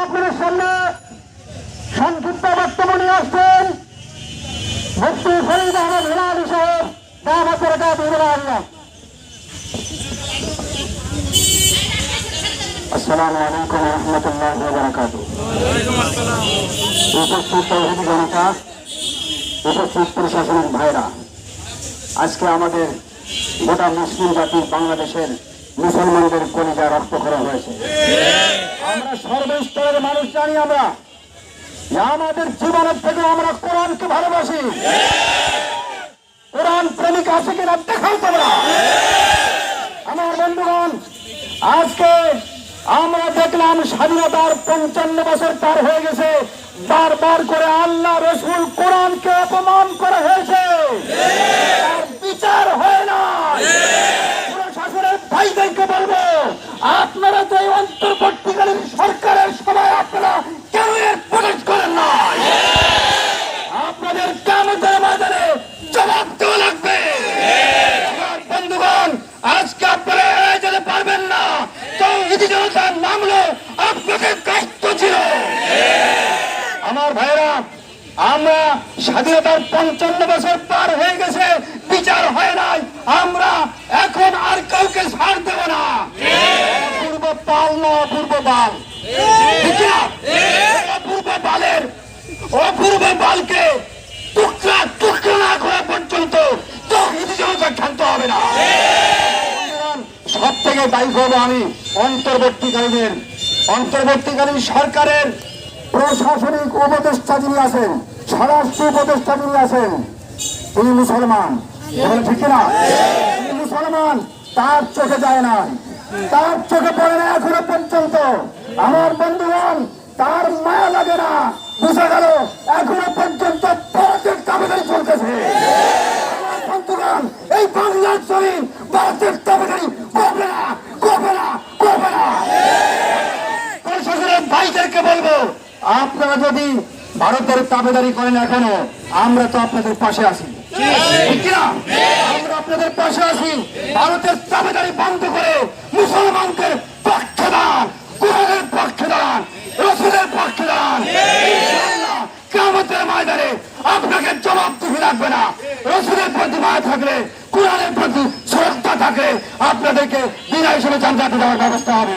আপনাদের সামনে সংক্ষিপ্ত বক্তব্য নিয়ে আসছেন মুফতি ফরিদ আহমদ হিলালি সাহেব আল্লাহ আসসালামু আলাইকুম রহমতুল্লাহ উপস্থিত প্রশাসনিক ভাইরা। আজকে আমাদের গোটা মুসলিম জাতি বাংলাদেশের মুসলমানদের কলিজা রক্তক্ষরণ হয়েছে। আমরা সর্বস্তরের মানুষ জানি আমরা। আমাদের জীবনের থেকে আমরা কোরআনকে ভালোবাসি। কোরআন প্রেমিক আছে কিনা দেখাই তোমরা। আমার বন্ধুগণ, আজকে আমরা দেখলাম স্বাধীনতার পঞ্চান্ন বছর পার হয়ে গেছে। বারবার করে আল্লাহ রসুল কোরআনকে অপমান করা হয়েছে আর বিচার হয় না প্রশাসনের ভাইদেরকে বলব আপনারা যে অন্তর্বর্তীকালীন সরকারের সময় আপনারা কেন এর প্রকাশ করেন না। আপনাদের কামতের বাজারে জবাব দেওয়া লাগবে। বন্ধুগণ, আজকে আপনারা এড়াই যেতে পারবেন না। তো ইতি জনতার নামলো আপনাদের দায়িত্ব ছিল। আমার ভাইরা আমরা স্বাধীনতার পঞ্চান্ন বছর পার হয়ে গেছে, বিচার হয় নাই। আমরা এখন আর কাউকে ছাড় দেব না অপূর্ব পাল না অপূর্ব বাল ঠিক না? অপূর্ব বালের অপূর্ব বালকে টুকরা টুকরা না করা পর্যন্ত ক্ষান্ত হবে না। সব থেকে দায়ী হব আমি অন্তর্বর্তীকালীনের, অন্তর্বর্তীকালীন সরকারের প্রশাসনিক উপদেষ্টা যিনি আছেন, স্বরাষ্ট্র উপদেষ্টা যিনি আছেন, তিনি মুসলমান। ঠিক না মুসলমান, তার চোখে যায় না তার চোখে পড়ে না এখনও পর্যন্ত। আমার বন্ধুগণ তার মায়া লাগে না বুঝা গেল এখনও পর্যন্ত ভারতের চলতেছে। বন্ধুগণ এই বাংলার জমিন ভারতের দাবিদারি করবে না? করবে না? করবে না? প্রশাসনের ভাইদেরকে বলব আপনারা যদি ভারতের তাবেদারি করেন এখনও আমরা তো আপনাদের পাশে আছি। আমরা আপনাদের পাশে আছি। ভারতের তাবেদারি বন্ধ করে কিয়ামতের ময়দানে আপনাকে জবাব দিতে রাখবে না। রসুলের প্রতি মায়া থাকলে, কোরআনের প্রতি শ্রদ্ধা থাকলে আপনাদেরকে বিনা হিসেবে জানতে দেওয়ার ব্যবস্থা হবে।